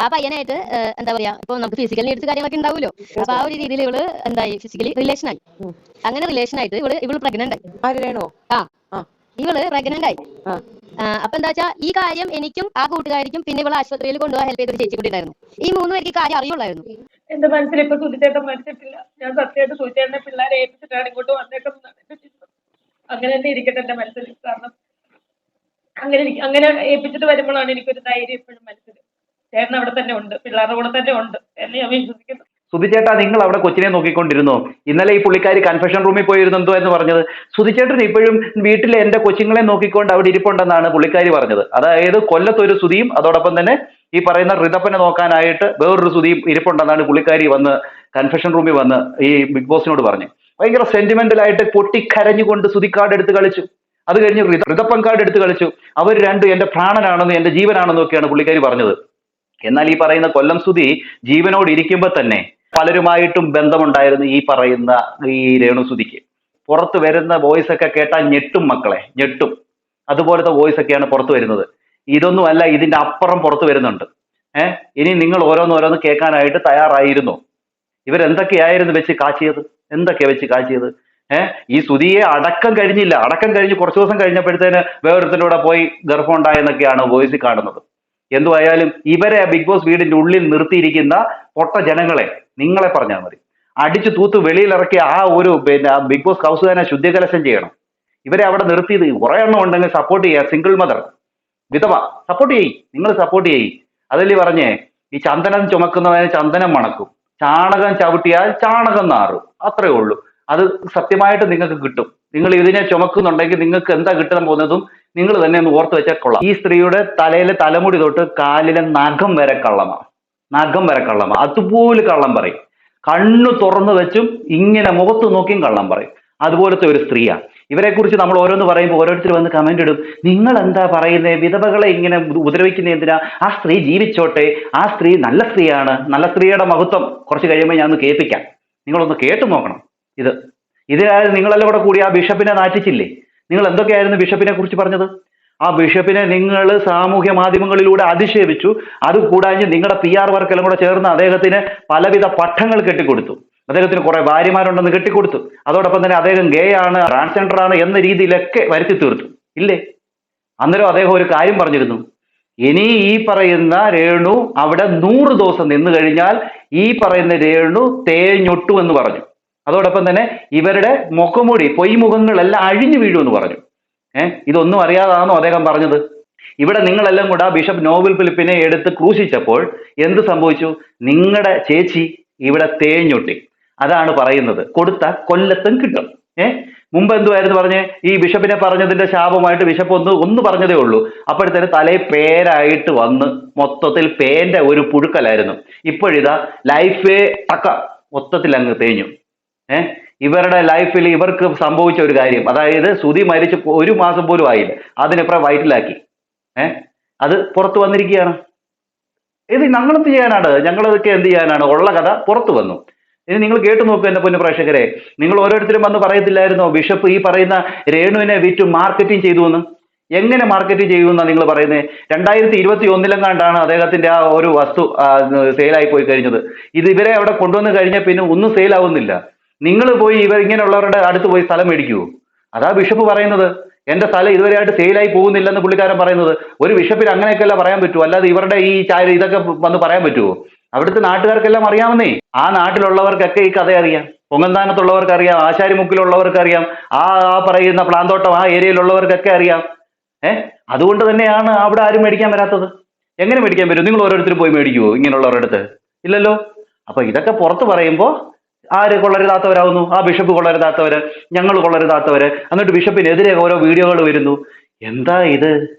ആ പയ്യനായിട്ട് എന്താ പറയാ ഇപ്പൊ നമുക്ക് ഫിസിക്കലി നീഡ്സ് കാര്യങ്ങളൊക്കെ ഉണ്ടാവുമല്ലോ. അപ്പൊ ആ ഒരു രീതിയിൽ ഇവൾ എന്തായി ഫിസിക്കലി റിലേഷൻ ആയി. അങ്ങനെ റിലേഷൻ ആയിട്ട് ഇവൾ ഇവൾ പ്രഗ്നന്റ് ആയി. ആ. ഇവൾ പ്രഗ്നന്റ് ആയി. അപ്പൊ എന്താ വെച്ചാ ഈ കാര്യം എനിക്കും ആ കൂട്ടുകാരിക്കും പിന്നെ ഇവൾ ആശുപത്രിയിൽ കൊണ്ടുപോകാൻ ഹെൽപ്പ് ചെയ്തൊരു ചേച്ചി കൂടി ഉണ്ടായിരുന്നു. ഈ മൂന്ന് പേർക്ക് ഈ കാര്യം അറിയുള്ളായിരുന്നു. എന്റെ മനസ്സിൽ ഇപ്പൊ സുധിച്ചേട്ടൻ മരിച്ചിട്ടില്ല. ഞാൻ സത്യമായിട്ട് സുധിച്ചേട്ടനെ പിള്ളേരെ ഏൽപ്പിച്ചിട്ടാണ് ഇങ്ങോട്ട് വന്നേക്കുന്നതാണ് അങ്ങനെ തന്നെ ഇരിക്കട്ടെ എന്റെ മനസ്സിൽ. കാരണം അങ്ങനെ അങ്ങനെ ഏൽപ്പിച്ചിട്ട് വരുമ്പോഴാണ് എനിക്കൊരു ധൈര്യം എപ്പോഴും മനസ്സിൽ. ചേട്ടൻ അവിടെ തന്നെ ഉണ്ട് പിള്ളേരുടെ കൂടെ തന്നെ ഉണ്ട് എന്നെ ഞാൻ വിശ്വസിക്കുന്നു. സുധിച്ചേട്ടാ നിങ്ങൾ അവിടെ കൊച്ചിനെ നോക്കിക്കൊണ്ടിരുന്നു? ഇന്നലെ ഈ പുള്ളിക്കാരി കൺഫെഷൻ റൂമിൽ പോയിരുന്നെന്തോ എന്ന് പറഞ്ഞത്. സുധിച്ചേട്ടൻ ഇപ്പോഴും വീട്ടിലെ എന്റെ കൊച്ചുങ്ങളെ നോക്കിക്കൊണ്ട് അവിടെ ഇരിപ്പുണ്ടെന്നാണ് പുള്ളിക്കാരി പറഞ്ഞത്. അതായത് കൊല്ലത്തൊരു സുധിയും അതോടൊപ്പം തന്നെ ഈ പറയുന്ന ഋതപ്പനെ നോക്കാനായിട്ട് വേറൊരു സുധിയും ഇരിപ്പുണ്ടെന്നാണ് പുള്ളിക്കാരി വന്ന് കൺഫെഷൻ റൂമിൽ വന്ന് ഈ ബിഗ് ബോസിനോട് പറഞ്ഞു. ഭയങ്കര സെന്റിമെന്റലായിട്ട് പൊട്ടിക്കരഞ്ഞുകൊണ്ട് സുധിക്കാട് എടുത്ത് കളിച്ചു. അത് കഴിഞ്ഞ് ഋത- ഋതപ്പൻ കാർഡ് എടുത്ത് കളിച്ചു. അവർ രണ്ടും എന്റെ പ്രാണനാണെന്നും എന്റെ ജീവനാണെന്നും ഒക്കെയാണ് പുള്ളിക്കാരി പറഞ്ഞത്. എന്നാൽ ഈ പറയുന്ന കൊല്ലം സ്തുതി ജീവനോട് ഇരിക്കുമ്പോൾ തന്നെ പലരുമായിട്ടും ബന്ധമുണ്ടായിരുന്നു ഈ പറയുന്ന ഈ രേണുസുതിക്ക് പുറത്ത് വരുന്ന വോയിസ് ഒക്കെ കേട്ടാൽ ഞെട്ടും മക്കളെ ഞെട്ടും. അതുപോലത്തെ വോയിസ് ഒക്കെയാണ് പുറത്തു വരുന്നത്. ഇതൊന്നും അല്ല ഇതിന്റെ അപ്പുറം പുറത്തു വരുന്നുണ്ട്. ഏഹ് ഇനി നിങ്ങൾ ഓരോന്ന് ഓരോന്ന് കേൾക്കാനായിട്ട് തയ്യാറായിരുന്നു. ഇവരെന്തൊക്കെയായിരുന്നു വെച്ച് കാച്ചിയത്? എന്തൊക്കെ വെച്ച് കാച്ചിയത്? ഏഹ് ഈ സുതിയെ അടക്കം കഴിഞ്ഞില്ല. അടക്കം കഴിഞ്ഞ് കുറച്ച് ദിവസം കഴിഞ്ഞപ്പോഴത്തേന് വേറൊരുത്തന്റെ പോയി ഗർഭം ഉണ്ടായെന്നൊക്കെയാണ് വോയിസിൽ കാണുന്നത്. എന്തുവായാലും ഇവരെ ബിഗ് ബോസ് വീടിന്റെ ഉള്ളിൽ നിർത്തിയിരിക്കുന്ന പൊട്ട ജനങ്ങളെ നിങ്ങളെ പറഞ്ഞാൽ മതി. അടിച്ചു തൂത്ത് വെളിയിലിറക്കി ആ ഒരു പിന്നെ ബിഗ് ബോസ് ഹൗസ് തന്നെ ശുദ്ധികലശം ചെയ്യണം. ഇവരെ അവിടെ നിർത്തിയത് കുറെ എണ്ണം ഉണ്ടെങ്കിൽ സപ്പോർട്ട് ചെയ്യുക സിംഗിൾ മദർ വിധവ സപ്പോർട്ട് ചെയ്യ്. നിങ്ങൾ സപ്പോർട്ട് ചെയ്യ്. അതല്ലേ പറഞ്ഞേ? ഈ ചന്ദനം ചുമക്കുന്നതിന് ചന്ദനം മണക്കും. ചാണകം ചവിട്ടിയാൽ ചാണകം നാറും. അത്രേ ഉള്ളൂ. അത് സത്യമായിട്ട് നിങ്ങൾക്ക് കിട്ടും. നിങ്ങൾ ഇതിനെ ചുമക്കുന്നുണ്ടെങ്കിൽ നിങ്ങൾക്ക് എന്താ കിട്ടാൻ പോകുന്നതും നിങ്ങൾ തന്നെ ഒന്ന് ഓർത്ത് വെച്ചാൽ കൊള്ളാം. ഈ സ്ത്രീയുടെ തലയിലെ തലമുടി തൊട്ട് കാലിലെ നഖം വരെ കള്ളമാണ്. നഖം വരെ കള്ളമാണ്. അതുപോലെ കള്ളം പറയും. കണ്ണു തുറന്നു വെച്ചും ഇങ്ങനെ മുഖത്ത് നോക്കിയും കള്ളം പറയും. അതുപോലത്തെ ഒരു സ്ത്രീയാണ്. ഇവരെ കുറിച്ച് നമ്മൾ ഓരോന്ന് പറയുമ്പോൾ ഓരോരുത്തർ വന്ന് കമന്റ് ഇടും. നിങ്ങൾ എന്താ പറയുന്നത് വിധവകളെ ഇങ്ങനെ ഉപദ്രവിക്കുന്ന എന്തിനാ? ആ സ്ത്രീ ജീവിച്ചോട്ടെ. ആ സ്ത്രീ നല്ല സ്ത്രീയാണ്. നല്ല സ്ത്രീയുടെ മഹത്വം. കുറച്ച് കഴിയുമ്പോൾ ഞാൻ ഒന്ന് കേൾപ്പിക്കാം. നിങ്ങളൊന്ന് കേട്ടു നോക്കണം ഇത്. ഇതിനായാലും നിങ്ങളെല്ലാം കൂടെ കൂടി ആ ബിഷപ്പിനെ നാറ്റിച്ചില്ലേ? നിങ്ങൾ എന്തൊക്കെയായിരുന്നു ബിഷപ്പിനെ കുറിച്ച് പറഞ്ഞത്? ആ ബിഷപ്പിനെ നിങ്ങൾ സാമൂഹ്യ മാധ്യമങ്ങളിലൂടെ അധിക്ഷേപിച്ചു. അത് കൂടാഞ്ഞ് നിങ്ങളുടെ പി ആർ വർക്കെല്ലാം കൂടെ ചേർന്ന് അദ്ദേഹത്തിന് പലവിധ പട്ടങ്ങൾ കെട്ടിക്കൊടുത്തു. അദ്ദേഹത്തിന് കുറെ ഭാര്യമാരുണ്ടെന്ന് കെട്ടിക്കൊടുത്തു. അതോടൊപ്പം തന്നെ അദ്ദേഹം ഗേ ആണ് ട്രാൻസ്ജെൻഡർ ആണ് എന്ന രീതിയിലൊക്കെ വരുത്തി തീർത്തു. ഇല്ലേ? അന്നേരം അദ്ദേഹം ഒരു കാര്യം പറഞ്ഞിരുന്നു. ഇനി ഈ പറയുന്ന രേണു അവിടെ നൂറ് ദിവസം നിന്നു കഴിഞ്ഞാൽ ഈ പറയുന്ന രേണു തേഞ്ഞൊട്ടു എന്ന് പറഞ്ഞു. അതോടൊപ്പം തന്നെ ഇവരുടെ മുഖമുടി പൊയ്മുഖങ്ങളെല്ലാം അഴിഞ്ഞു വീഴുമെന്ന് പറഞ്ഞു. ഏഹ് ഇതൊന്നും അറിയാതാണോ അദ്ദേഹം പറഞ്ഞത്? ഇവിടെ നിങ്ങളെല്ലാം കൂടെ ബിഷപ്പ് നോവൽ ഫിലിപ്പിനെ എടുത്ത് ക്രൂശിച്ചപ്പോൾ എന്ത് സംഭവിച്ചു? നിങ്ങളുടെ ചേച്ചി ഇവിടെ തേഞ്ഞൊട്ടി. അതാണ് പറയുന്നത്. കൊടുത്ത കൊല്ലത്തും കിട്ടും. ഏഹ് മുമ്പ് എന്തുമായിരുന്നു പറഞ്ഞേ? ഈ ബിഷപ്പിനെ പറഞ്ഞതിന്റെ ശാപമായിട്ട് ബിഷപ്പ് ഒന്ന് ഒന്ന് പറഞ്ഞതേ ഉള്ളൂ. അപ്പോഴത്തേന് തലയിൽ പേരായിട്ട് വന്ന് മൊത്തത്തിൽ പേന്റെ ഒരു പുഴുക്കലായിരുന്നു. ഇപ്പോഴിതാ ലൈഫേ ടക്ക മൊത്തത്തിൽ അങ്ങ് തേഞ്ഞു. ഏഹ് ഇവരുടെ ലൈഫിൽ ഇവർക്ക് സംഭവിച്ച ഒരു കാര്യം. അതായത് സുതി മരിച്ച് ഒരു മാസം പോലും ആയില്ല. അതിനിപ്പുറം വയറ്റിലാക്കി. ഏഹ് അത് പുറത്തു വന്നിരിക്കുകയാണ്. ഇത് ഞങ്ങളെന്ത് ചെയ്യാനാണ്? ഞങ്ങളതൊക്കെ എന്ത് ചെയ്യാനാണ്? ഉള്ള കഥ പുറത്തു വന്നു. ഇനി നിങ്ങൾ കേട്ടു നോക്കൂ എന്റെ പൊന്നു പ്രേക്ഷകരെ. നിങ്ങൾ ഓരോരുത്തരും വന്ന് പറയത്തില്ലായിരുന്നോ? ബിഷപ്പ് ഈ പറയുന്ന രേണുവിനെ വിറ്റ് മാർക്കറ്റിംഗ് ചെയ്തു എന്ന്? എങ്ങനെ മാർക്കറ്റ് ചെയ്യുമെന്നാണ് നിങ്ങൾ പറയുന്നത് രണ്ടായിരത്തി ഇരുപത്തി ഒന്നിലെങ്ങാണ്ടാണ് അദ്ദേഹത്തിന്റെ ആ ഒരു വസ്തു സെയിലായി പോയി കഴിഞ്ഞത്. ഇത് ഇവരെ അവിടെ കൊണ്ടുവന്ന് കഴിഞ്ഞാൽ പിന്നെ ഒന്നും സെയിൽ ആവുന്നില്ല. നിങ്ങൾ പോയി ഇവർ ഇങ്ങനെയുള്ളവരുടെ അടുത്ത് പോയി സ്ഥലം മേടിക്കുവോ അതാ ബിഷപ്പ് പറയുന്നത്. എന്റെ സ്ഥലം ഇതുവരെയായിട്ട് സെയിലായി പോകുന്നില്ലെന്ന് പുള്ളിക്കാരൻ പറയുന്നത്. ഒരു ബിഷപ്പിന് അങ്ങനെയൊക്കെയല്ല പറയാൻ പറ്റുമോ അല്ലാതെ ഇവരുടെ ഈ ചായ ഇതൊക്കെ വന്ന് പറയാൻ പറ്റുമോ അവിടുത്തെ നാട്ടുകാർക്കെല്ലാം അറിയാമെന്നേ. ആ നാട്ടിലുള്ളവർക്കൊക്കെ ഈ കഥ അറിയാം. പൊങ്ങന്താനത്തുള്ളവർക്ക് അറിയാം. ആശാരിമുക്കിലുള്ളവർക്ക് അറിയാം ആ ആ പറയുന്ന പ്ലാന്തോട്ടം ആ ഏരിയയിലുള്ളവർക്കൊക്കെ അറിയാം. ഏഹ് അതുകൊണ്ട് തന്നെയാണ് അവിടെ ആരും മേടിക്കാൻ വരാത്തത്. എങ്ങനെ മേടിക്കാൻ വരും നിങ്ങൾ ഓരോരുത്തരും പോയി മേടിക്കുവോ ഇങ്ങനെയുള്ളവരുടെ അടുത്ത്? ഇല്ലല്ലോ? അപ്പൊ ഇതൊക്കെ പുറത്ത് പറയുമ്പോൾ ആര് കൊള്ളരുതാത്തവരാവുന്നു? ആ ബിഷപ്പ് കൊള്ളരുതാത്തവര് ഞങ്ങൾ കൊള്ളരുതാത്തവര്. എന്നിട്ട് ബിഷപ്പിനെതിരെ ഓരോ വീഡിയോകൾ വരുന്നു. എന്താ ഇത്?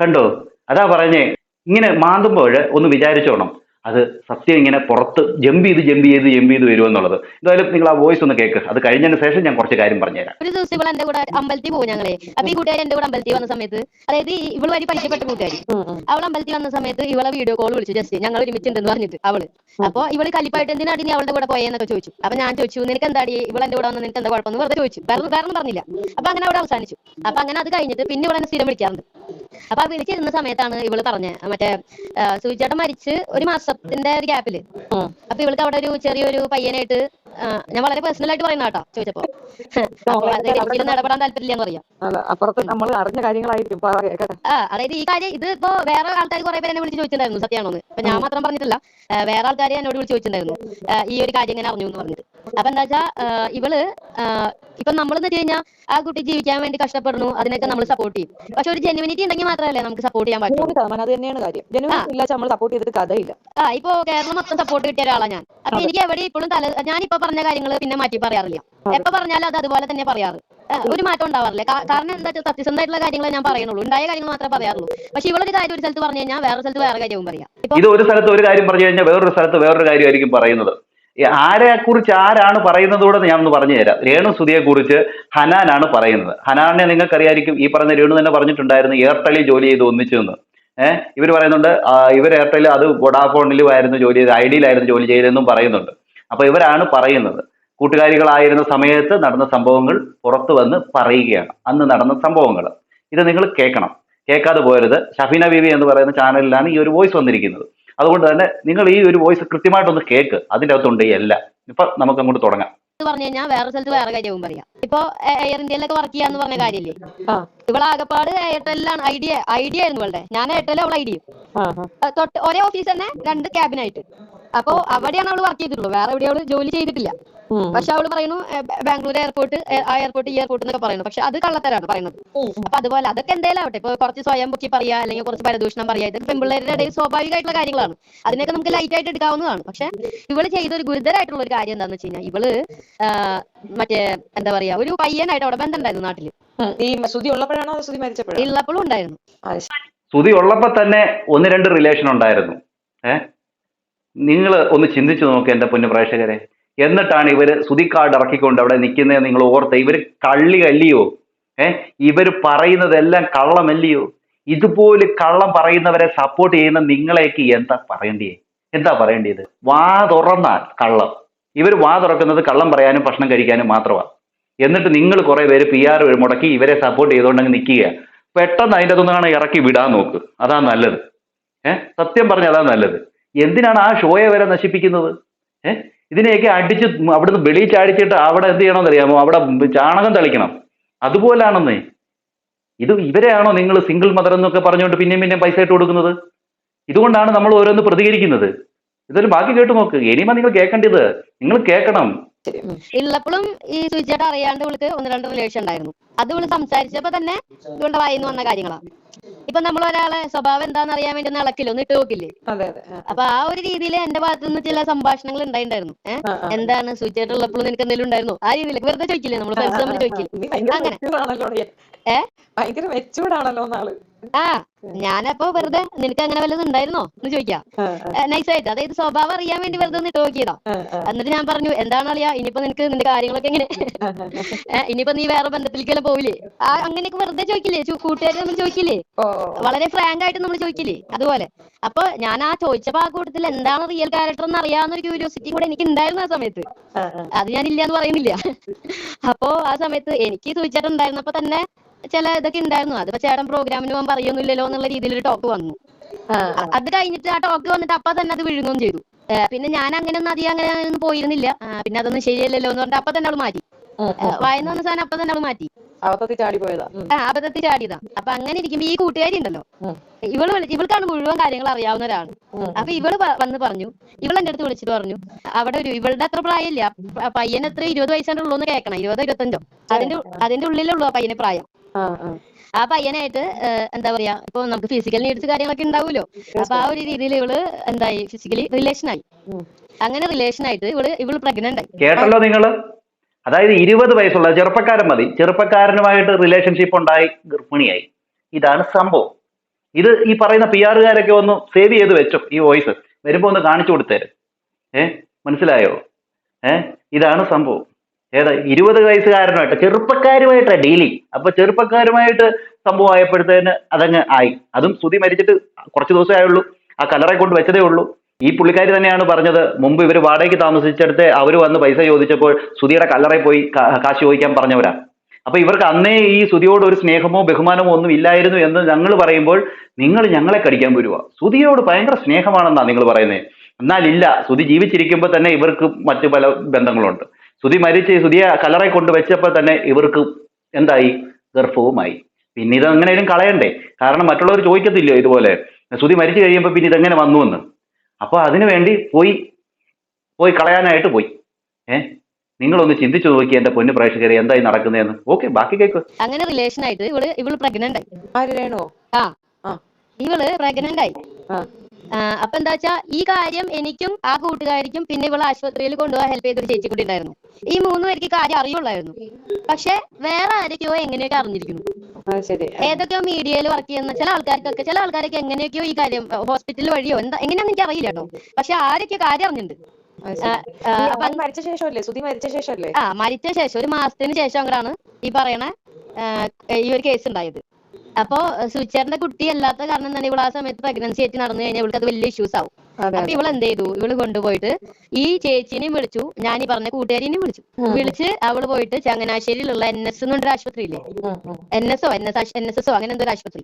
കണ്ടോ? അതാ പറഞ്ഞേ. ഇങ്ങനെ മാന്തുമ്പോൾ ഒന്ന് വിചാരിച്ചോണം. അത് സത്യം ഇങ്ങനെ പുറത്ത് ജമ്പ് ചെയ്ത് ജമ്പ് ചെയ്ത് ജമ്പ് ചെയ്ത് വരുമെന്നുള്ളത് എന്തായാലും നിങ്ങൾ ആ വോയിസ് ഒന്ന് കേൾക്ക് അത് കഴിഞ്ഞതിന് ശേഷം ഞാൻ കുറച്ച് കാര്യം പറഞ്ഞുതരാം. ഒരു ദിവസം ഇവൾ എന്റെ കൂടെ അമ്പലത്തിൽ പോകും ഞങ്ങളെ. അപ്പൊ ഈ കൂട്ടുകാരി എന്റെ കൂടെ അമ്പലത്തിൽ വന്ന സമയത്ത് അതായത് ഇവൾ ഇവൾ വരി പരിചയപ്പെട്ട കൂട്ടുകാരി അവൾ അമ്പലത്തിൽ വന്ന സമയത്ത് ഇവളെ വീഡിയോ കോൾ വിളിച്ചു. ജസ്റ്റ് ഞങ്ങൾ ഒരുമിച്ചുണ്ടെന്ന് പറഞ്ഞിട്ട് അവൾ. അപ്പൊ ഇവൾ കലിപ്പായിട്ട് എന്തിനാടി നീ അവളുടെ കൂടെ പോയെന്നൊക്കെ ചോദിച്ചു. അപ്പൊ ഞാൻ ചോദിച്ചു നിനക്ക് എന്താടി? ഇവൾ എന്റെ കൂടെ വന്ന്? നിനക്ക് എന്താ കുഴപ്പമെന്ന്? വെറുതെ ചോദിച്ചു. വേറെ വേറെ പറഞ്ഞില്ല. അപ്പൊ അങ്ങനെ അവിടെ അവസാനിച്ചു. അപ്പൊ അങ്ങനെ അത് കഴിഞ്ഞിട്ട് പിന്നെ ഇവിടെ സ്ഥിരം വിളിക്കാറുണ്ട്. അപ്പൊ ആ വിളിച്ചിരുന്ന സമയത്താണ് ഇവൾ പറഞ്ഞത്. മറ്റേ സൂചിച്ചേട്ടൻ മരിച്ച് ഒരു മാസത്തിന്റെ ഒരു ഗ്യാപ്പിൽ അപ്പൊ ഇവൾക്ക് അവിടെ ഒരു ചെറിയൊരു പയ്യനായിട്ട് ഞാൻ വളരെ പേഴ്സണൽ ആയിട്ട് പറയുന്ന കേട്ടോ ചോദിച്ചപ്പോ. ഇടപെടാൻ താല്പര്യമില്ലെന്ന് പറയാം. ആ അതായത് ഈ കാര്യം ഇത് ഇപ്പോ വേറെ ആൾക്കാർ കുറെ പേര് എന്നെ വിളിച്ച് ചോദിച്ചിട്ടുണ്ടായിരുന്നു സത്യമാണോന്ന് അപ്പൊ ഞാൻ മാത്രം പറഞ്ഞിട്ടില്ല വേറെ ആൾക്കാർ എന്നോട് വിളിച്ച് ചോദിച്ചിട്ടുണ്ടായിരുന്നു. ഈ ഒരു കാര്യം ഇങ്ങനെ അറിഞ്ഞു എന്ന് പറഞ്ഞിട്ട്. അപ്പൊ എന്താ വെച്ചാ ഇവൾ ഇപ്പൊ നമ്മളെന്ന് വെച്ച് കഴിഞ്ഞാൽ ആ കുട്ടി ജീവിക്കാൻ വേണ്ടി കഷ്ടപ്പെടുന്നു അതിനൊക്കെ നമ്മൾ സപ്പോർട്ട് ചെയ്യും. പക്ഷെ ഒരു ജെനുവിനിറ്റി ഉണ്ടെങ്കിൽ മാത്രമല്ലേ നമുക്ക് സപ്പോർട്ട് ചെയ്യാൻ ശതമാനം അത് തന്നെയാണ് കാര്യം. നമ്മൾ സപ്പോർട്ട് ചെയ്തിട്ട് കഥയില്ല. ആ ഇപ്പൊ കേരളം മൊത്തം സപ്പോർട്ട് കിട്ടിയ ഒരാളാണ് ഞാൻ. അപ്പൊ എനിക്ക് എവിടെ ഇപ്പോഴും തല ഞാനിപ്പോ പറഞ്ഞ കാര്യങ്ങൾ പിന്നെ മാറ്റി പറയാറില്ല. എപ്പോ പറഞ്ഞാലും അത് അതുപോലെ തന്നെ പറയാറ്. ഒരു മാറ്റം ഉണ്ടാവാറില്ല. കാരണം എന്താ വെച്ചാൽ സത്യസന്ധമായിട്ടുള്ള കാര്യങ്ങൾ ഞാൻ പറയുന്നുള്ളൂ. ഉണ്ടായ കാര്യങ്ങൾ മാത്രമേ പറയാറുള്ളൂ. പക്ഷെ ഇവളൊരു കാര്യം ഒരു സ്ഥലത്ത് പറഞ്ഞു കഴിഞ്ഞാൽ വേറെ സ്ഥലത്ത് വേറെ കാര്യവും പറയാം. ഇപ്പൊ ഇത് ഒരു സ്ഥലത്ത് ഒരു കാര്യം പറഞ്ഞു കഴിഞ്ഞാൽ വേറൊരു സ്ഥലത്ത് വേറൊരു കാര്യമായിരിക്കും പറയുന്നത്. ഈ ആരെ കുറിച്ച് ആരാണ് പറയുന്നത് കൂടെ ഞാൻ ഒന്ന് പറഞ്ഞു തരാം. രേണു സുധിയെ കുറിച്ച് ഹനാനാണ് പറയുന്നത്. ഹനാനെ നിങ്ങൾക്കറിയായിരിക്കും ഈ പറഞ്ഞ രേണു തന്നെ പറഞ്ഞിട്ടുണ്ടായിരുന്നു എയർടെലിൽ ജോലി ചെയ്ത് ഒന്നിച്ചു എന്ന് ഏഹ് ഇവർ പറയുന്നുണ്ട് ഇവർ എയർടെൽ അത് വൊഡാഫോണിലും ആയിരുന്നു ജോലി ചെയ്ത് ഐഡിയിലായിരുന്നു ജോലി ചെയ്തതെന്നും പറയുന്നുണ്ട്. അപ്പൊ ഇവരാണ് പറയുന്നത്. കൂട്ടുകാരികളായിരുന്ന സമയത്ത് നടന്ന സംഭവങ്ങൾ പുറത്തു വന്ന് പറയുകയാണ്. അന്ന് നടന്ന സംഭവങ്ങൾ. ഇത് നിങ്ങൾ കേൾക്കണം. കേൾക്കാതെ പോരുത്. ഷഫീന ബീവി എന്ന് പറയുന്ന ചാനലിലാണ് ഈ ഒരു വോയിസ് വന്നിരിക്കുന്നത്. അതുകൊണ്ട് തന്നെ നിങ്ങൾ ഈ ഒരു വോയിസ് കൃത്യമായിട്ടൊന്ന് കേക്ക്. അതിന്റെ അകത്തുണ്ട് എല്ലാം. ഇപ്പൊ നമുക്ക് അങ്ങോട്ട് തുടങ്ങാം പറഞ്ഞു കഴിഞ്ഞാൽ വേറെ സ്ഥലത്ത് വേറെ കാര്യവും പറയാം. ഇപ്പൊ എയർ ഇന്ത്യയിലൊക്കെ വർക്ക് ചെയ്യാന്ന് പറഞ്ഞ കാര്യമില്ലേ? ആ. ഇവളെ ആകപ്പാട് എയർടെല്ലിലാണ് ഐഡിയ ഐഡിയ ആയിരുന്നു ഇവളുടെ. ഞാൻ എയർടെൽ അവൾ ഐഡിയും. തൊട്ട് ഒരേ ഓഫീസ് തന്നെ രണ്ട് ക്യാബിനായിട്ട് അപ്പൊ അവിടെയാണ് അവൾ വർക്ക് ചെയ്തിട്ടുള്ളൂ വേറെ എവിടെ അവൾ ജോലി ചെയ്തിട്ടില്ല. പക്ഷെ അവൾ പറയുന്നു ബാംഗ്ലൂർ എയർപോർട്ട് ആ എയർപോർട്ട് ഈ എയർപോർട്ട് എന്നൊക്കെ പറയുന്നു. പക്ഷെ അത് കള്ളത്തരാണ് പറയുന്നത്. അപ്പൊ അതുപോലെ അതൊക്കെ എന്തായാലും ആവട്ടെ. ഇപ്പൊ കുറച്ച് സ്വയം പൊക്കി പറയാ അല്ലെങ്കിൽ കുറച്ച് പരദൂഷണം പറയാ ഇതൊക്കെ പെൺപിള്ളേരുടെ ഇടയിൽ സ്വാഭാവികമായിട്ടുള്ള കാര്യങ്ങളാണ്. അതിനൊക്കെ നമുക്ക് ലൈറ്റ് ആയിട്ട് എടുക്കാവുന്നതാണ്. പക്ഷെ ഇവൾ ചെയ്ത ഒരു ഗുരുതരമായിട്ടുള്ള ഒരു കാര്യം എന്താണെന്ന് വെച്ച് കഴിഞ്ഞാൽ ഇവൾ മറ്റേ എന്താ പറയാ ഒരു പയ്യനായിട്ട് അവിടെ ബന്ധം ഉണ്ടായിരുന്നു നാട്ടിൽ. ഈ ശ്രുതി ഉള്ളപ്പോഴാണോ ശ്രുതി മരിച്ചപ്പോഴാണോ? ഉള്ളപ്പോഴും ഉണ്ടായിരുന്നു. ആ, ഉള്ളപ്പോ ഉള്ളപ്പോൾ തന്നെ ഒന്ന് രണ്ട് റിലേഷൻ ഉണ്ടായിരുന്നു. ഏഹ് നിങ്ങൾ ഒന്ന് ചിന്തിച്ചു നോക്ക് എന്റെ പൊന്നു പ്രേക്ഷകരെ. എന്നിട്ടാണ് ഇവർ സുതിക്കാട് ഇറക്കിക്കൊണ്ട് അവിടെ നിൽക്കുന്നത് നിങ്ങൾ ഓർത്ത് ഇവർ കള്ളി കല്ലിയോ ഏഹ് ഇവർ പറയുന്നതെല്ലാം കള്ളമല്ലയോ ഇതുപോലെ കള്ളം പറയുന്നവരെ സപ്പോർട്ട് ചെയ്യുന്ന നിങ്ങളെയൊക്കെ എന്താ പറയേണ്ടിയേ? എന്താ പറയേണ്ടത് വാ തുറന്നാൽ കള്ളം. ഇവർ വാ തുറക്കുന്നത് കള്ളം പറയാനും ഭക്ഷണം കഴിക്കാനും മാത്രമാണ് എന്നിട്ട് നിങ്ങൾ കുറെ പേര് പി ആർ മുടക്കി ഇവരെ സപ്പോർട്ട് ചെയ്തുകൊണ്ടങ്ങ് നിൽക്കുക. പെട്ടെന്ന് അതിന്റെ അതൊന്നാണ് ഇറക്കി വിടാൻ നോക്ക്. അതാ നല്ലത്. ഏഹ് സത്യം പറഞ്ഞ അതാ നല്ലത്. എന്തിനാണ് ആ ഷോയെ വരെ നശിപ്പിക്കുന്നത്? ഏ? ഇതിനെയൊക്കെ അടിച്ച് അവിടുന്ന് വെളിയിൽ ചാടിച്ചിട്ട് അവിടെ എന്ത് ചെയ്യണമെന്ന് അറിയാമോ അവിടെ ചാണകം തളിക്കണം. അതുപോലാണെന്നേ. ഇത് ഇവരെയാണോ നിങ്ങൾ സിംഗിൾ മദർ എന്നൊക്കെ പറഞ്ഞുകൊണ്ട് പിന്നെയും പിന്നെയും പൈസ ഇട്ട് കൊടുക്കുന്നത്? ഇതുകൊണ്ടാണ് നമ്മൾ ഓരോന്ന് പ്രതികരിക്കുന്നത്. ഇതൊരു ബാക്കി കേട്ട് നോക്ക്. ഇനിയുമ്പോ നിങ്ങൾ കേൾക്കേണ്ടത്. നിങ്ങൾ കേൾക്കണം. ഉള്ളപ്പോഴും ഈ സുചേട്ട അറിയാണ്ട് വിളിക്ക് ഒന്ന് രണ്ട് റിലേഷൻ ഉണ്ടായിരുന്നു. അത് ഇവൾ സംസാരിച്ചപ്പോ തന്നെ ഇവളുടെ വായിന്ന് വന്ന കാര്യങ്ങളാ. ഇപ്പൊ നമ്മൾ ഒരാളെ സ്വഭാവം എന്താണെന്ന് അറിയാൻ വേണ്ടി ഒന്ന് ഇളക്കില്ല ഒന്ന് ഇട്ട് നോക്കില്ലേ? അപ്പൊ ആ ഒരു രീതിയിൽ എന്റെ ഭാഗത്തു നിന്ന് ചില സംഭാഷണങ്ങൾ ഉണ്ടായിട്ടുണ്ടായിരുന്നു ഏഹ്. എന്താണ് സുചേട്ട ഉള്ളപ്പോഴും നിനക്ക് എന്തെങ്കിലും ഉണ്ടായിരുന്നു? ആ രീതിയിൽ വെറുതെ ചോദിക്കില്ലേ നമ്മൾ ഫ്രണ്ട്സ് തമ്മിൽ ചോദിക്കില്ലേ? അങ്ങനെ. ഏഹ്? ഭയങ്കര മെച്ചൂർഡ് ആണല്ലോ ആ ഞാനപ്പോ വെറുതെ നിനക്ക് അങ്ങനെ വല്ലതും ഉണ്ടായിരുന്നോ? എന്ന് ചോദിക്കാം. നൈസായിട്ട് അതായത് സ്വഭാവം അറിയാൻ വേണ്ടി വെറുതെ ഒന്ന് ഇട്ട് നോക്കിയതാ. എന്നിട്ട് ഞാൻ പറഞ്ഞു എന്താണ് അറിയാ ഇനിയിപ്പോ നിനക്ക് നിന്റെ കാര്യങ്ങളൊക്കെ എങ്ങനെ? ഇനിയിപ്പോ നീ വേറെ ബന്ധത്തിലേക്കെല്ലാം പോവില്ലേ? ആ അങ്ങനെയൊക്കെ വെറുതെ ചോദിക്കില്ലേ? നമ്മൾ ചോദിക്കില്ലേ? വളരെ ഫ്രാങ്ക് ആയിട്ട് നമ്മൾ ചോദിക്കില്ലേ? അതുപോലെ. അപ്പൊ ഞാൻ ആ ചോദിച്ചപ്പോ ആ കൂട്ടത്തിൽ എന്താണ് റിയൽ ക്യാരക്ടർ എന്ന് അറിയാവുന്ന ഒരു ക്യൂരിയോസിറ്റി കൂടെ എനിക്ക് ഉണ്ടായിരുന്നു ആ സമയത്ത്. അത് ഞാൻ ഇല്ല എന്ന് പറയുന്നില്ല. അപ്പോ ആ സമയത്ത് എനിക്ക് ചോദിച്ചിട്ടുണ്ടായിരുന്നപ്പോ തന്നെ ചില ഇതൊക്കെ ഉണ്ടായിരുന്നു. അത് ചേട്ടൻ പ്രോഗ്രാമിന് പോകാൻ പറയുന്നില്ലല്ലോ എന്നുള്ള രീതിയിൽ ഒരു ടോക്ക് വന്നു അത് കഴിഞ്ഞിട്ട് ആ ടോക്ക് വന്നിട്ട് അപ്പൊ തന്നെ അത് വിഴുങ്ങും ചെയ്തു. പിന്നെ ഞാൻ അങ്ങനെ ഒന്നും അധികം അങ്ങനെ ഒന്നും പോയിരുന്നില്ല. പിന്നെ അതൊന്നും ശരിയല്ലല്ലോ എന്ന് പറഞ്ഞിട്ട് അപ്പൊ തന്നെ അവൾ മാറ്റി. വായന വന്ന സാധനം അപ്പൊ തന്നെ അവൾ മാറ്റി. അബദ്ധത്തിൽ ചാടി പോയതാ. അബദ്ധത്തിൽ ചാടിയതാ. അപ്പൊ അങ്ങനെ ഇരിക്കുമ്പോ ഈ കൂട്ടുകാരി ഉണ്ടല്ലോ. ഇവൾ വിളി- ഇവൾക്കാണ് മുഴുവൻ കാര്യങ്ങൾ അറിയാവുന്നവരാണ്. അപ്പൊ ഇവൾ വന്ന് പറഞ്ഞു ഇവൾ എന്റെ അടുത്ത് വിളിച്ചിട്ട് പറഞ്ഞു അവിടെ ഒരു ഇവളുടെ അത്ര പ്രായമില്ല. പയ്യൻ എത്ര ഇരുപത് വയസ്സാണ് ഉള്ളൂ എന്ന് കേൾക്കണം ഇരുപതോ ഇരുപത്തഞ്ചോ. അതിന്റെ അതിന്റെ ഉള്ളിലുള്ളൂ ആ പയ്യന് പ്രായം. ആ, പയ്യനായിട്ട് ഏഹ്, എന്താ പറയാ ഇപ്പൊ നമുക്ക് ഫിസിക്കൽ നീഡ്സ് കാര്യങ്ങളൊക്കെ ഉണ്ടാവുമല്ലോ അപ്പൊ ആ ഒരു രീതിയിൽ ഇവൾ എന്തായി ഫിസിക്കലി റിലേഷൻ ആയി. അങ്ങനെ റിലേഷൻ ആയിട്ട് ഇവൾ ഇവൾ പ്രഗ്നന്റ് ആയി. കേട്ടല്ലോ നിങ്ങൾ? അതായത് ഇരുപത് വയസ്സുള്ള ചെറുപ്പക്കാരൻ മതി. ചെറുപ്പക്കാരനുമായിട്ട് റിലേഷൻഷിപ്പ് ഉണ്ടായി ഗർഭിണിയായി. ഇതാണ് സംഭവം. ഇത് ഈ പറയുന്ന പി ആറുകാരൊക്കെ ഒന്ന് സേവ് ചെയ്ത് വെച്ചോ ഈ വോയിസ് വരുമ്പോ ഒന്ന് കാണിച്ചു കൊടുത്തേര്. ഏഹ് മനസ്സിലായോ? ഏഹ് ഇതാണ് സംഭവം. ഏതാ ഇരുപത് വയസ്സുകാരനുമായിട്ട് ചെറുപ്പക്കാരുമായിട്ടാ ഡീലിങ് അപ്പൊ ചെറുപ്പക്കാരുമായിട്ട് സംഭവം ആയപ്പോഴത്തേന് അതങ്ങ് ആയി. അതും സ്തുതി മരിച്ചിട്ട് കുറച്ച് ദിവസമേ ആയുള്ളൂ. ആ കലറെ കൊണ്ട് വെച്ചതേ ഉള്ളൂ. ഈ പുള്ളിക്കാരി തന്നെയാണ് പറഞ്ഞത് മുമ്പ് ഇവർ വാടകയ്ക്ക് താമസിച്ചെടുത്ത് അവർ വന്ന് പൈസ ചോദിച്ചപ്പോൾ സുധിയുടെ കല്ലറയിൽ പോയി കാശ് ചോദിക്കാൻ പറഞ്ഞവരാ. അപ്പൊ ഇവർക്ക് അന്നേ ഈ സുധിയോട് ഒരു സ്നേഹമോ ബഹുമാനമോ ഒന്നും ഇല്ലായിരുന്നു എന്ന് ഞങ്ങൾ പറയുമ്പോൾ നിങ്ങൾ ഞങ്ങളെ കടിക്കാൻ വരുക സുധിയോട് ഭയങ്കര സ്നേഹമാണെന്നാ നിങ്ങൾ പറയുന്നത് എന്നാലില്ല സുധി ജീവിച്ചിരിക്കുമ്പോൾ തന്നെ ഇവർക്ക് മറ്റു പല ബന്ധങ്ങളുണ്ട്. സുധി മരിച്ച് സുധിയെ കല്ലറയിൽ കൊണ്ട് വെച്ചപ്പോൾ തന്നെ ഇവർക്ക് എന്തായി? ഗർഭവുമായി. പിന്നെ ഇത് എങ്ങനെയും കളയണ്ടേ? കാരണം മറ്റുള്ളവർ ചോദിക്കത്തില്ലയോ ഇതുപോലെ? സുധി മരിച്ചു കഴിയുമ്പോൾ പിന്നെ ഇതെങ്ങനെ വന്നു എന്ന് അപ്പൊ അതിനു വേണ്ടി പോയി പോയി കളയാനായിട്ട് പോയി. ഏഹ് നിങ്ങളൊന്ന് ചിന്തിച്ചു നോക്കി എന്റെ പൊന്നു പ്രേക്ഷകരെ എന്തായി നടക്കുന്നതെന്ന്. ഓക്കെ ബാക്കി കേക്ക്. അങ്ങനെ റിലേഷൻ ആയിട്ട് ഇവൾ ഇവൾ പ്രഗ്നന്റ് ആയി. ആര് ആ. ആ. ഇവൾ പ്രഗ്നന്റ് ആയി. അപ്പൊ എന്താ വെച്ചാ ഈ കാര്യം എനിക്കും ആ കൂട്ടുകാരിക്കും പിന്നെ ഇവളെ ആശുപത്രിയിൽ കൊണ്ടുപോകാൻ ഹെൽപ്പ് ചെയ്തൊരു ചേച്ചി കൂടി ഉണ്ടായിരുന്നു. ഈ മൂന്ന് പേർക്ക് കാര്യം അറിയുള്ളായിരുന്നു. പക്ഷെ വേറെ ആരൊക്കെയോ എങ്ങനെയൊക്കെ അറിഞ്ഞിരിക്കുന്നു. ഏതൊക്കെയോ മീഡിയയിൽ വർക്ക് ചെയ്യുന്ന ചില ആൾക്കാർക്കൊക്കെ ചില ആൾക്കാരൊക്കെ എങ്ങനെയൊക്കെയോ ഈ കാര്യം ഹോസ്പിറ്റൽ വഴിയോ എന്താ എങ്ങനെയാണെന്ന് എനിക്ക് അറിയില്ല കേട്ടോ. പക്ഷെ ആരൊക്കെ കാര്യം അറിഞ്ഞിട്ടുണ്ട്. മരിച്ച ശേഷമല്ലേ? സുധി മരിച്ച ശേഷമല്ലേ? ആ മരിച്ച ശേഷം ഒരു മാസത്തിന് ശേഷം അങ്ങോട്ടാണ് ഈ പറയണ ഈ ഒരു കേസ് ഉണ്ടായത്. അപ്പോ സുചേറിന്റെ കുട്ടി അല്ലാത്ത കാരണം തന്നെ ഇവൾ ആ സമയത്ത് പ്രഗ്നൻസി ആയിട്ട് നടന്നു കഴിഞ്ഞാൽ ഇവൾക്ക് അത് വലിയ ഇഷ്യൂസ് ആവും. അപ്പൊ ഇവൾ എന്ത് ചെയ്തു? ഇവൾ കൊണ്ടുപോയിട്ട് ഈ ചേച്ചിനെയും വിളിച്ചു. ഞാൻ ഈ പറഞ്ഞ കൂട്ടുകാരിനെയും വിളിച്ചു. വിളിച്ച് അവൾ പോയിട്ട് ചങ്ങനാശ്ശേരിയിലുള്ള എൻ എസ് എന്നൊരു ആശുപത്രി ഇല്ലേ N S O N S N S O അങ്ങനെ എന്തോ ഒരു ആശുപത്രി.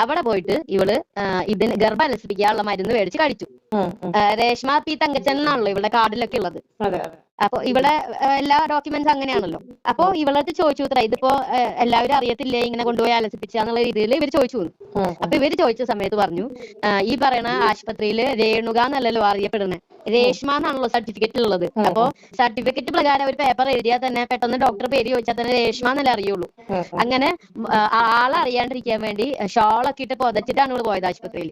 അവിടെ പോയിട്ട് ഇവൾ ഇതിന് ഗർഭലസിപ്പിക്കാനുള്ള മരുന്ന് മേടിച്ച് കഴിച്ചു. രേഷ്മ പി തങ്കച്ചൻ എന്നാണല്ലോ ഇവളുടെ കാർഡിലൊക്കെ ഉള്ളത്. അപ്പൊ ഇവിടെ എല്ലാ ഡോക്യുമെന്റ്സ് അങ്ങനെയാണല്ലോ. അപ്പൊ ഇവളടുത്ത് ചോദിച്ചു ഇത്ര ഇതിപ്പോ എല്ലാവരും അറിയത്തില്ലേ? ഇങ്ങനെ കൊണ്ടുപോയി അലസിപ്പിച്ചാന്നുള്ള രീതിയിൽ ഇവർ ചോദിച്ചു. അപ്പൊ ഇവർ ചോദിച്ച സമയത്ത് പറഞ്ഞു ഈ പറയണ ആശുപത്രിയിൽ രേണുക എന്നല്ലല്ലോ അറിയപ്പെടുന്നത് രേഷ്മ എന്നാണല്ലോ സർട്ടിഫിക്കറ്റ് ഉള്ളത്. അപ്പൊ സർട്ടിഫിക്കറ്റ് പ്രകാരം ഒരു പേപ്പർ എഴുതിയാൽ തന്നെ പെട്ടെന്ന് ഡോക്ടർ പേര് ചോദിച്ചാൽ തന്നെ രേഷ്മ എന്നല്ലേ അറിയുള്ളൂ. അങ്ങനെ ആളറിയാണ്ടിരിക്കാൻ ആളെ ഷോളൊക്കെ ഇട്ട് പുതച്ചിട്ടാണ് ഇവൾ പോയത് ആശുപത്രിയിൽ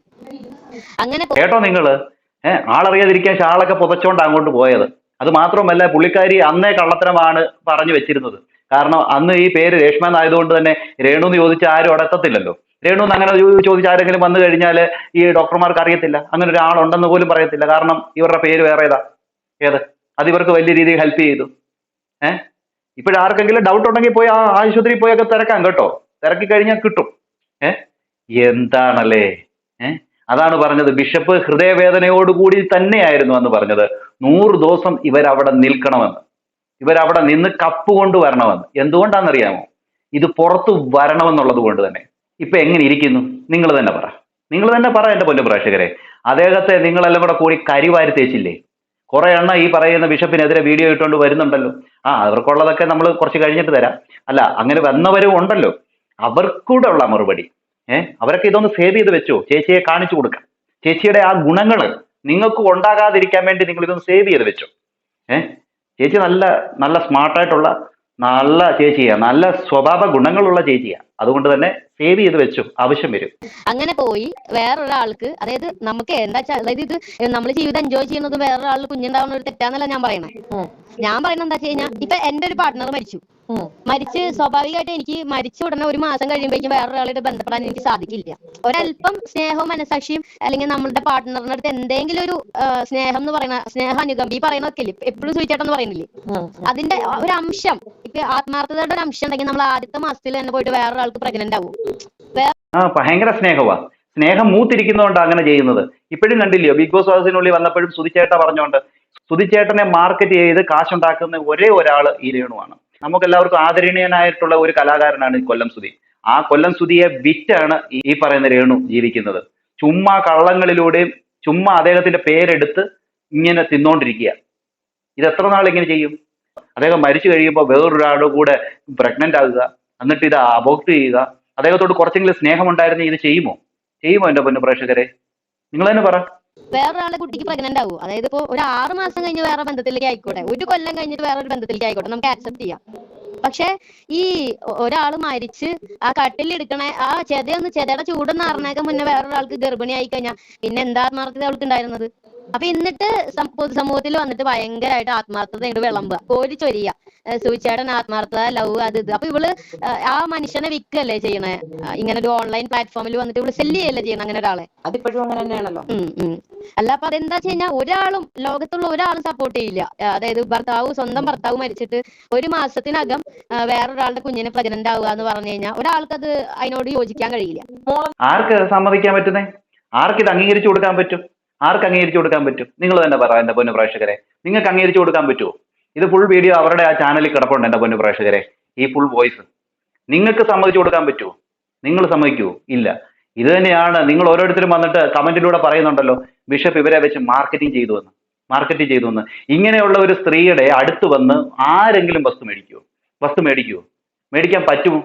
അങ്ങനെ കേട്ടോ നിങ്ങൾ. ഏഹ് ആളറിയാതിരിക്കാൻ ഷാളൊക്കെ പുതച്ചോണ്ട് അങ്ങോട്ട് പോയത്. അത് മാത്രമല്ല പുള്ളിക്കാരി അന്നേ കള്ളത്തരമാണ് പറഞ്ഞു വെച്ചിരുന്നത്. കാരണം അന്ന് ഈ പേര് രേഷ്മ എന്നായതുകൊണ്ട് തന്നെ രേണു എന്ന് ചോദിച്ചാൽ ആരും അടക്കത്തില്ലല്ലോ. രേണു എന്ന് അങ്ങനെ ചോദിച്ച ആരെങ്കിലും വന്നു കഴിഞ്ഞാൽ ഈ ഡോക്ടർമാർക്ക് അറിയത്തില്ല. അങ്ങനെ ഒരാളുണ്ടെന്ന് പോലും പറയത്തില്ല. കാരണം ഇവരുടെ പേര് വേറെ ഏതാ? ഏത് അത് ഇവർക്ക് വലിയ രീതിയിൽ ഹെൽപ്പ് ചെയ്തു. ഏഹ് ഇപ്പോഴാർക്കെങ്കിലും ഡൗട്ട് ഉണ്ടെങ്കിൽ പോയി ആ ആശുപത്രിയിൽ പോയൊക്കെ തിരക്കാം കേട്ടോ. തിരക്കി കഴിഞ്ഞാൽ കിട്ടും. എന്താണല്ലേ? അതാണ് പറഞ്ഞത്. ബിഷപ്പ് ഹൃദയവേദനയോടുകൂടി തന്നെയായിരുന്നു എന്ന് പറഞ്ഞത്. നൂറ് ദിവസം ഇവരവിടെ നിൽക്കണമെന്ന്. ഇവരവിടെ നിന്ന് കപ്പ് കൊണ്ട് വരണമെന്ന്. എന്തുകൊണ്ടാണെന്നറിയാമോ? ഇത് പുറത്തു വരണമെന്നുള്ളത് കൊണ്ട് തന്നെ. ഇപ്പൊ എങ്ങനെ ഇരിക്കുന്നു? നിങ്ങൾ തന്നെ പറ. നിങ്ങൾ തന്നെ പറ എന്റെ പൊന്നു പ്രേക്ഷകരെ. അദ്ദേഹത്തെ നിങ്ങളെല്ലാം കൂടെ കൂടി കരിവാരി തേച്ചില്ലേ? കുറെ എണ്ണ ഈ പറയുന്ന ബിഷപ്പിനെതിരെ വീഡിയോ ഇട്ടുകൊണ്ട് വരുന്നുണ്ടല്ലോ. ആ അവർക്കുള്ളതൊക്കെ നമ്മൾ കുറച്ച് കഴിഞ്ഞിട്ട് തരാം. അല്ല അങ്ങനെ വന്നവരും ഉണ്ടല്ലോ. അവർക്കൂടെ ഉള്ള മറുപടി. ഏഹ് അവരൊക്കെ ഇതൊന്ന് സേവ് ചെയ്ത് വെച്ചോ. ചേച്ചിയെ കാണിച്ചു കൊടുക്കാം. ചേച്ചിയുടെ ആ ഗുണങ്ങൾ നിങ്ങൾക്ക് ഉണ്ടാകാതിരിക്കാൻ വേണ്ടി നിങ്ങൾ ഇതൊന്ന് സേവ് ചെയ്ത് വെച്ചോ. ഏഹ് ചേച്ചി നല്ല നല്ല സ്മാർട്ടായിട്ടുള്ള നല്ല ചേച്ചിയാ. നല്ല സ്വഭാവ ഗുണങ്ങളുള്ള ചേച്ചിയാ. അതുകൊണ്ട് തന്നെ സേവ് ചെയ്ത് വെച്ചു. ആവശ്യം വരും. അങ്ങനെ പോയി വേറൊരാൾക്ക് അതായത് നമുക്ക് എന്താ വെച്ചാൽ അതായത് ഇത് നമ്മൾ ജീവിതം എൻജോയ് ചെയ്യുന്നത് വേറൊരാൾ കുഞ്ഞുണ്ടാവുന്ന ഒരു തെറ്റാന്നല്ല ഞാൻ പറയണേ. ഞാൻ പറയുന്നത് എന്താ വെച്ച് കഴിഞ്ഞാൽ ഇപ്പൊ എന്റെ ഒരു പാർട്ട്ണർ മരിച്ചു. മരിച്ച് സ്വാഭാവികമായിട്ട് എനിക്ക് മരിച്ച ഉടനെ ഒരു മാസം കഴിയുമ്പോഴേക്കും വേറൊരാളായിട്ട് ബന്ധപ്പെടാൻ എനിക്ക് സാധിക്കില്ല. ഒരല്പം സ്നേഹവും മനസാക്ഷിയും അല്ലെങ്കിൽ നമ്മളുടെ പാർട്ട്ണറിന്റെ അടുത്ത് എന്തെങ്കിലും ഒരു സ്നേഹം എന്ന് പറയുന്ന സ്നേഹ അനുകമ്പ ഈ പറയുന്നതൊക്കെ ഇല്ലേ? എപ്പോഴും സൂചിച്ചേട്ടെന്ന് പറയുന്നില്ലേ. അതിന്റെ ഒരു അംശം ഇപ്പൊ ആത്മാർത്ഥതയുടെ ഒരു അംശം ഉണ്ടെങ്കിൽ നമ്മൾ ആദ്യത്തെ മാസത്തിൽ തന്നെ പോയിട്ട് വേറൊരാൾക്ക് പ്രഗ്നന്റ് ആവും. ഭയങ്കര സ്നേഹമാ സ്നേഹം മൂത്തിരിക്കുന്നതുകൊണ്ട് അങ്ങനെ ചെയ്യുന്നത്. ഇപ്പോഴും കണ്ടില്ലയോ? ബിഗ് ബോസ് ഹൗസിനുള്ളിൽ വന്നപ്പോഴും സുതിച്ചേട്ട പറഞ്ഞുകൊണ്ട് സുതിച്ചേട്ടനെ മാർക്കറ്റ് ചെയ്ത് കാശുണ്ടാക്കുന്ന ഒരേ ഒരാൾ ഈ രേണുവാണ്. നമുക്ക് എല്ലാവർക്കും ആദരണീയനായിട്ടുള്ള ഒരു കലാകാരനാണ് കൊല്ലം സുധി. ആ കൊല്ലം സുധിയെ വിറ്റാണ് ഈ പറയുന്ന രേണു ജീവിക്കുന്നത്. ചുമ്മാ കള്ളങ്ങളിലൂടെയും ചുമ്മാ അദ്ദേഹത്തിന്റെ പേരെടുത്ത് ഇങ്ങനെ തിന്നോണ്ടിരിക്കുക. ഇത് എത്ര നാൾ ഇങ്ങനെ ചെയ്യും? അദ്ദേഹം മരിച്ചു കഴിയുമ്പോൾ വേറൊരാളുടെ കൂടെ പ്രഗ്നന്റ് ആകുക എന്നിട്ട് ഇത് അബോക്ട് ചെയ്യുക. അദ്ദേഹത്തോട് കുറച്ചെങ്കിലും സ്നേഹം ഉണ്ടായിരുന്നെങ്കിൽ ഇത് ചെയ്യുമോ? ചെയ്യുമോ എന്റെ പൊന്നു പ്രേക്ഷകരെ? നിങ്ങൾ തന്നെ പറ. വേറൊരാളെ കുട്ടിക്ക് പ്രഗ്നന്റ് ആവും. അതായത് ഇപ്പോ ഒരു ആറ് മാസം കഴിഞ്ഞ് വേറെ ബന്ധത്തിലേക്ക് ആയിക്കോട്ടെ ഒരു കൊല്ലം കഴിഞ്ഞിട്ട് വേറെ ഒരു ബന്ധത്തിലേക്ക് ആയിക്കോട്ടെ നമുക്ക് ആക്സെപ്റ്റ് ചെയ്യാം. പക്ഷെ ഈ ഒരാൾ മരിച്ച് ആ കട്ടിൽ എടുക്കണ ആ ചെതയൊന്ന് ചെതയുടെ ചൂടെന്ന് അറിഞ്ഞേക്കാൻ മുന്നേ വേറൊരാൾക്ക് ഗർഭിണി ആയി കഴിഞ്ഞാൽ പിന്നെ എന്താ ആത്മാർത്ഥത അവൾക്ക് ഉണ്ടായിരുന്നത് അപ്പൊ എന്നിട്ട് പൊതുസമൂഹത്തിൽ വന്നിട്ട് ഭയങ്കരമായിട്ട് ആത്മാർത്ഥത ഉണ്ട് വിളമ്പുക കോരി ചൊരിയുക സൂചിച്ചേട്ടൻ ആത്മാർത്ഥത ലവ് അത് ഇത്. അപ്പൊ ഇവൾ ആ, മനുഷ്യനെ വിൽക്കല്ലേ ചെയ്യണേ? ഇങ്ങനെ ഒരു ഓൺലൈൻ പ്ലാറ്റ്ഫോമിൽ വന്നിട്ട് ഇവൾ സെല്ല് ചെയ്യല്ലേ ചെയ്യണം അങ്ങനെ ഒരാളെ? അതിപ്പോഴും അങ്ങനെ തന്നെയാണല്ലോ. അല്ല അപ്പൊ അതെന്താ വെച്ച് കഴിഞ്ഞാൽ ഒരാളും ലോകത്തുള്ള ഒരാളും സപ്പോർട്ട് ചെയ്യില്ല. അതായത് ഭർത്താവ് സ്വന്തം ഭർത്താവ് മരിച്ചിട്ട് ഒരു മാസത്തിനകം വേറൊരാളുടെ കുഞ്ഞിനെ പ്രഗ്നന്റ് ആവുക എന്ന് പറഞ്ഞു കഴിഞ്ഞാൽ അത് അതിനോട് യോജിക്കാൻ കഴിയില്ല. ആർക്ക് സമ്മതിക്കാൻ പറ്റുന്നേ? ആർക്ക് ഇത് അംഗീകരിച്ചു കൊടുക്കാൻ പറ്റും? ആർക്ക് അംഗീകരിച്ചു കൊടുക്കാൻ പറ്റും? നിങ്ങൾ തന്നെ പറ എന്റെ പൊന്നു പ്രേക്ഷകരെ. നിങ്ങൾക്ക് അംഗീകരിച്ചു കൊടുക്കാൻ പറ്റുമോ ഇത് ഫുൾ വീഡിയോ അവരുടെ ആ ചാനലിൽ കിടപ്പുണ്ട് എന്റെ പൊന്നു പ്രേക്ഷകരെ. ഈ ഫുൾ വോയിസ് നിങ്ങൾക്ക് സമ്മതിച്ചു കൊടുക്കാൻ പറ്റുമോ നിങ്ങൾ സമ്മതിക്കുമോ ഇല്ല. ഇത് തന്നെയാണ് നിങ്ങൾ ഓരോരുത്തരും വന്നിട്ട് കമന്റിലൂടെ പറയുന്നുണ്ടല്ലോ ബിഷപ്പ് ഇവരെ വെച്ച് മാർക്കറ്റിംഗ് ചെയ്തു എന്ന്. മാർക്കറ്റിംഗ് ചെയ്തു എന്ന്. ഇങ്ങനെയുള്ള ഒരു സ്ത്രീയുടെ അടുത്ത് വന്ന് ആരെങ്കിലും വസ്തു മേടിക്കുമോ വസ്തു മേടിക്കുമോ മേടിക്കാൻ പറ്റുമോ?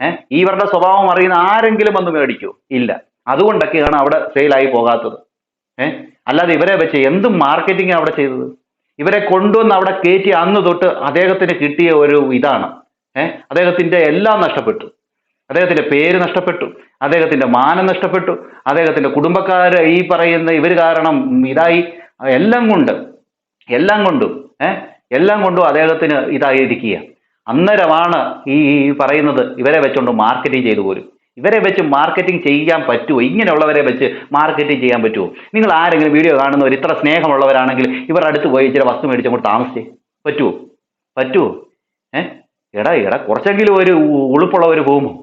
ഏഹ് ഇവരുടെ സ്വഭാവം അറിയുന്ന ആരെങ്കിലും വന്ന് മേടിക്കുമോ ഇല്ല. അതുകൊണ്ടൊക്കെയാണ് അവിടെ സെയിലായി പോകാത്തത്. ഏഹ് അല്ലാതെ ഇവരെ വെച്ച് എന്ത് മാർക്കറ്റിംഗ് അവിടെ ചെയ്തത്. ഇവരെ കൊണ്ടുവന്ന് അവിടെ കയറ്റി അന്ന് തൊട്ട് അദ്ദേഹത്തിന് കിട്ടിയ ഒരു ഇതാണ്. ഏഹ് അദ്ദേഹത്തിന്റെ എല്ലാം നഷ്ടപ്പെട്ടു. അദ്ദേഹത്തിന്റെ പേര് നഷ്ടപ്പെട്ടു. അദ്ദേഹത്തിന്റെ മാനം നഷ്ടപ്പെട്ടു. അദ്ദേഹത്തിന്റെ കുടുംബക്കാര് ഈ പറയുന്ന ഇവർ കാരണം ഇതായി. എല്ലാം കൊണ്ട് എല്ലാം കൊണ്ടും ഏഹ് എല്ലാം കൊണ്ടും അദ്ദേഹത്തിന് ഇതായിരിക്കുക അന്നേരമാണ് ഈ പറയുന്നത് ഇവരെ വെച്ചുകൊണ്ട് മാർക്കറ്റിംഗ് ചെയ്തു പോരും. ഇവരെ വെച്ച് മാർക്കറ്റിംഗ് ചെയ്യാൻ പറ്റുമോ ഇങ്ങനെയുള്ളവരെ വെച്ച് മാർക്കറ്റിംഗ് ചെയ്യാൻ പറ്റുമോ നിങ്ങൾ ആരെങ്കിലും വീഡിയോ കാണുന്നവർ ഇത്ര സ്നേഹമുള്ളവരാണെങ്കിൽ ഇവരുടെ അടുത്ത് പോയി ഇച്ചിരി വസ്തു മേടിച്ച് അങ്ങോട്ട് താമസിച്ചേ. പറ്റുമോ പറ്റുമോ ഏ? എടാ എടാ കുറച്ചെങ്കിലും ഒരു ഉളുപ്പുള്ളവർ പോകുമോ?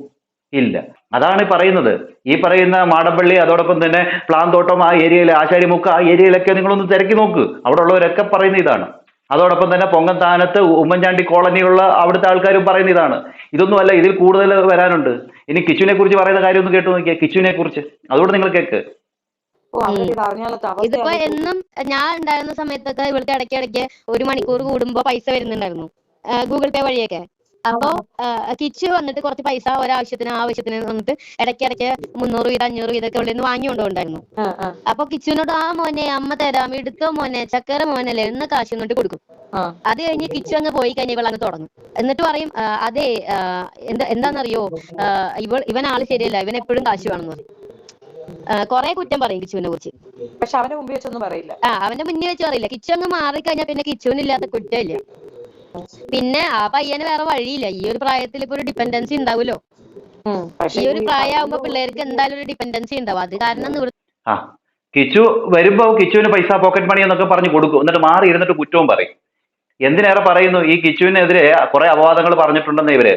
ഇല്ല. അതാണ് പറയുന്നത്. ഈ പറയുന്ന മാടമ്പള്ളി അതോടൊപ്പം തന്നെ പ്ലാന്തോട്ടം ആ ഏരിയയിലെ ആശാരിമുക്ക് ആ ഏരിയയിലൊക്കെ നിങ്ങളൊന്ന് തിരക്കി നോക്ക്. അവിടെ ഉള്ളവരൊക്കെ പറയുന്ന ഇതാണ്. അതോടൊപ്പം തന്നെ പൊങ്കത്താനത്ത് ഉമ്മൻചാണ്ടി കോളനിയുള്ള അവിടുത്തെ ആൾക്കാരും പറയുന്ന ഇതാണ്. ഇതൊന്നുമല്ല ഇതിൽ കൂടുതൽ വരാനുണ്ട്. ഇനി കിച്ചുവിനെ കുറിച്ച് പറയുന്ന കാര്യം ഒന്ന് കേട്ടു നോക്കിയാൽ കിച്ചുവിനെ കുറിച്ച് അതുകൊണ്ട് നിങ്ങൾ കേക്ക്. ഇതിപ്പോ എന്നും ഞാൻ ഉണ്ടായിരുന്ന സമയത്തൊക്കെ ഇവൾക്ക് ഇടയ്ക്ക് ഇടയ്ക്ക് ഒരു മണിക്കൂർ കൂടുമ്പോ പൈസ വരുന്നുണ്ടായിരുന്നു. ഗൂഗിൾ പേ വഴിയൊക്കെ. അപ്പോ കിച്ച് വന്നിട്ട് കുറച്ച് പൈസ ഒരാവശ്യത്തിന് ആവശ്യത്തിന് വന്നിട്ട് ഇടയ്ക്ക് ഇടയ്ക്ക് മുന്നൂറ് വീതം അഞ്ഞൂറ് വീതൊക്കെ ഉള്ളിൽ നിന്ന് വാങ്ങിക്കൊണ്ടുണ്ടായിരുന്നു അപ്പൊ കിച്ചുവിനോട് ആ മോനെ അമ്മ തരാം. എടുത്തോ മോനെ. ചക്കര മോനല്ലേ. എന്ന് കാശ് എന്നിട്ട് കൊടുക്കും. അത് കഴിഞ്ഞ് കിച്ചു അങ്ങ് പോയി കഴിഞ്ഞ ഇവൾ അങ്ങ് തുടങ്ങും. എന്നിട്ട് പറയും അതെ എന്താ എന്താണെന്നറിയോ? ഇവൾ ഇവൻ ആൾ ശരിയല്ല. ഇവൻ എപ്പോഴും കാശ് വേണമെന്ന് പറയും. കൊറേ കുറ്റം പറയും കിച്ചുവിനെ കുറിച്ച്. പക്ഷെ അവന്റെ മുമ്പിൽ വെച്ചൊന്നും പറയില്ല. ആ അവന്റെ മുന്നേ വെച്ച് പറയില്ല. കിച്ചു അങ്ങ് മാറിക്കഴിഞ്ഞാൽ പിന്നെ കിച്ചുവിനില്ലാത്ത കുറ്റമില്ല. പിന്നെ ആ പയ്യന് വേറെ വഴിയില്ല. ഈ ഒരു പ്രായത്തിൽ ഇപ്പൊ ഒരു ഡിപ്പെൻഡൻസി ഉണ്ടാവുമല്ലോ. ഈ ഒരു പ്രായമാകുമ്പോ പിള്ളേർക്ക് എന്തായാലും ഒരു ഡിപ്പെൻഡൻസി ഉണ്ടാവും. അത് കാരണം കിച്ചു വരുമ്പോ കിച്ചുവിന് പൈസ പോക്കറ്റ് മണി എന്നൊക്കെ പറഞ്ഞു കൊടുക്കും. എന്നിട്ട് മാറി ഇരുന്നിട്ട് കുറ്റവും പറയും. എന്തിനേറെ പറയുന്നു? ഈ കിച്ചുവിനെതിരെ കുറെ അപവാദങ്ങൾ പറഞ്ഞിട്ടുണ്ടെന്ന് ഇവർ.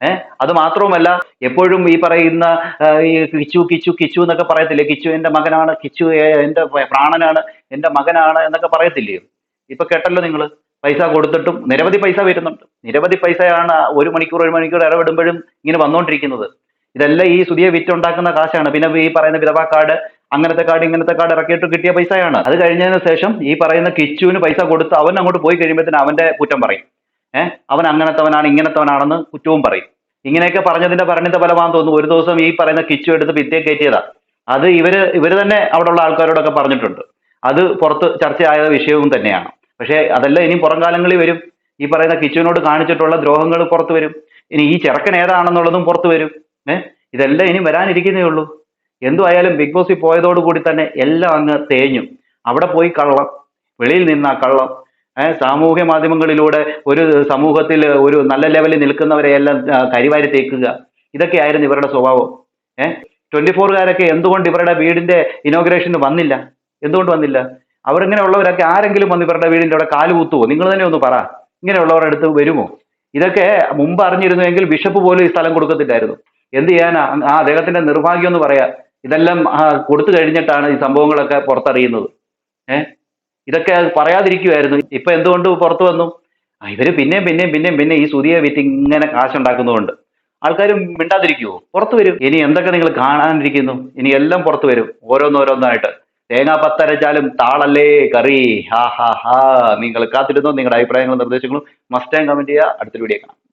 ഏഹ് അത് മാത്രവുമല്ല എപ്പോഴും ഈ പറയുന്ന ഈ കിച്ചു കിച്ചു കിച്ചു എന്നൊക്കെ പറയത്തില്ലേ? കിച്ചു എന്റെ മകനാണ് കിച്ചു എന്റെ പ്രാണനാണ് എന്റെ മകനാണ് എന്നൊക്കെ പറയത്തില്ലയോ ഇപ്പൊ കേട്ടല്ലോ നിങ്ങൾ പൈസ കൊടുത്തിട്ടും നിരവധി പൈസ വരുന്നുണ്ട്. നിരവധി പൈസയാണ് ഒരു മണിക്കൂർ ഒരു മണിക്കൂർ ഇടപെടുമ്പോഴും ഇങ്ങനെ വന്നുകൊണ്ടിരിക്കുന്നത് ഇതെല്ലാം ഈ സുതിയെ വിറ്റുണ്ടാക്കുന്ന കാശാണ്. പിന്നെ ഈ പറയുന്ന വിധവാ കാർഡ് അങ്ങനത്തെ കാർഡ് ഇങ്ങനത്തെ കാർഡ് ഇറക്കിയിട്ട് കിട്ടിയ പൈസയാണ്. അത് കഴിഞ്ഞതിന് ശേഷം ഈ പറയുന്ന കിച്ചുവിന് പൈസ കൊടുത്ത് അവൻ അങ്ങോട്ട് പോയി കഴിയുമ്പോഴത്തേന് അവന്റെ കുറ്റം പറയും. ഏഹ് അവൻ അങ്ങനത്തവനാണ് ഇങ്ങനത്തവനാണെന്ന് കുറ്റവും പറയും. ഇങ്ങനെയൊക്കെ പറഞ്ഞതിന്റെ പരിണിത ഫലമാണെന്ന് തോന്നുന്നു. ഒരു ദിവസം ഈ പറയുന്ന കിച്ചു എടുത്ത് ഭിത്തിയെ കയറ്റിയതാ. അത് ഇവർ ഇവർ തന്നെ അവിടെയുള്ള ആൾക്കാരോടൊക്കെ പറഞ്ഞിട്ടുണ്ട്. അത് പുറത്ത് ചർച്ചയായ വിഷയവും തന്നെയാണ്. പക്ഷേ അതെല്ലാം ഇനി പുറം കാലങ്ങളിൽ വരും. ഈ പറയുന്ന കിച്ചുവിനോട് കാണിച്ചിട്ടുള്ള ദ്രോഹങ്ങൾ പുറത്തു വരും. ഇനി ഈ ചെറുക്കൻ ഏതാണെന്നുള്ളതും പുറത്തു വരും. ഏഹ് ഇതെല്ലാം ഇനി വരാനിരിക്കുന്നേ ഉള്ളൂ. എന്തുമായാലും ബിഗ് ബോസിൽ പോയതോടുകൂടി തന്നെ എല്ലാം അങ്ങ് തേഞ്ഞു. അവിടെ പോയി കള്ളം. വെളിയിൽ നിന്ന കള്ളം. സാമൂഹ്യ മാധ്യമങ്ങളിലൂടെ ഒരു സമൂഹത്തിൽ ഒരു നല്ല ലെവലിൽ നിൽക്കുന്നവരെ എല്ലാം കരിവാരി തേക്കുക. ഇതൊക്കെയായിരുന്നു ഇവരുടെ സ്വഭാവം. ഏഹ് ട്വന്റി ഫോറുകാരൊക്കെ എന്തുകൊണ്ട് ഇവരുടെ വീടിന്റെ ഇനോഗ്രേഷന് വന്നില്ല? എന്തുകൊണ്ട് വന്നില്ല? അവരിങ്ങനെ ഉള്ളവരൊക്കെ ആരെങ്കിലും വന്ന് ഇവരുടെ വീടിന്റെ അവിടെ കാൽ കുത്തുവോ? നിങ്ങൾ തന്നെ ഒന്ന് പറ. ഇങ്ങനെയുള്ളവരുടെ അടുത്ത് വരുമോ? ഇതൊക്കെ മുമ്പ് അറിഞ്ഞിരുന്നുവെങ്കിൽ ബിഷപ്പ് പോലും ഈ സ്ഥലം കൊടുക്കത്തില്ലായിരുന്നു. എന്ത് ചെയ്യാനാ? ആ അദ്ദേഹത്തിന്റെ നിർഭാഗ്യം എന്ന് പറയാ. ഇതെല്ലാം കൊടുത്തു കഴിഞ്ഞിട്ടാണ് ഈ സംഭവങ്ങളൊക്കെ പുറത്തറിയുന്നത്. ഏഹ് ഇതൊക്കെ പറയാതിരിക്കുമായിരുന്നു ഇപ്പൊ എന്തുകൊണ്ട് പുറത്തു വന്നു? ഇവർ പിന്നെയും പിന്നെയും പിന്നെയും പിന്നെ ഈ സുതിയെ വിറ്റ് ഇങ്ങനെ കാശുണ്ടാക്കുന്നതുകൊണ്ട്. ആൾക്കാരും മിണ്ടാതിരിക്കുവോ? പുറത്തു വരും. ഇനി എന്തൊക്കെ നിങ്ങൾ കാണാനിരിക്കുന്നു? ഇനി എല്ലാം പുറത്തു വരും. ഓരോന്നോരോന്നായിട്ട്. തേങ്ങാ പത്തരച്ചാലും താളല്ലേ കറി. ഹാ ഹാ ഹാ. നിങ്ങൾ കാത്തിരുന്നു? നിങ്ങളുടെ അഭിപ്രായങ്ങളും നിർദ്ദേശങ്ങളും മസ്റ്റ് കമന്റ് ചെയ്യുക. അടുത്തൊരു വീഡിയോ കാണാം.